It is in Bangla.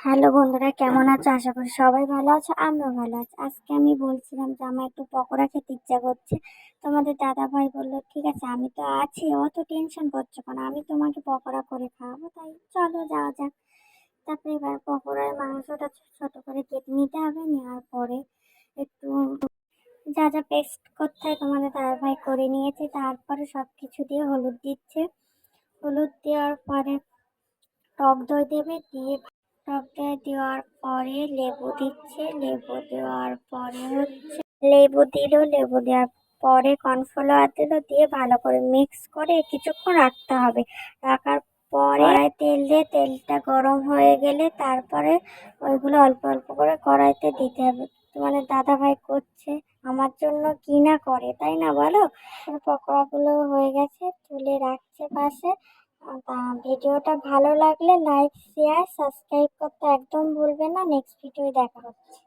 হ্যালো বন্ধুরা, কেমন আছো? আশা করি সবাই ভালো আছো, আমিও ভালো আছি। আজকে আমি বলছিলাম যে আমার একটু পকোড়া খেতে ইচ্ছা করছে। তোমাদের দাদা ভাই বলল, ঠিক আছে, আমি তো আছি, অত টেনশন করছ কেন? আমি তোমাকে পকোড়া করে খাওয়াবো, তাই চলো যাওয়া যাক। তারপরে এবার পকোড়ার মাংসটা ছোট করে কেটে নিতে হবে, নেওয়ার পরে একটু যা যা পেস্ট করতে হয় তোমাদের দাদা ভাই করে নিয়েছে। তারপরে সব কিছু দিয়ে হলুদ দিচ্ছে। হলুদ দেওয়ার পরে টক দই দেবে, দিয়ে টক দেওয়ার পরে লেবু দিচ্ছে, লেবু দেওয়ার পরে হচ্ছে লেবু দিল, লেবু দেওয়ার পরে কর্নফ্লাওয়ার দিল, দিয়ে ভালো করে মিক্স করে কিছুক্ষণ রাখতে হবে। রাখার পরে তেল দিয়ে তেলটা গরম হয়ে গেলে তারপরে ওইগুলো অল্প অল্প করে কড়াইতে দিতে হবে। তোমাদের দাদা ভাই করছে, আমার জন্য কি না করে, তাই না বলো? পকোড়াগুলো হয়ে গেছে, তুলে রাখছে পাশে। তা ভিডিওটা ভালো লাগলে লাইক শেয়ার সাবস্ক্রাইব করতে একদম ভুলবেন না। নেক্সট ভিডিও দেখা হচ্ছে।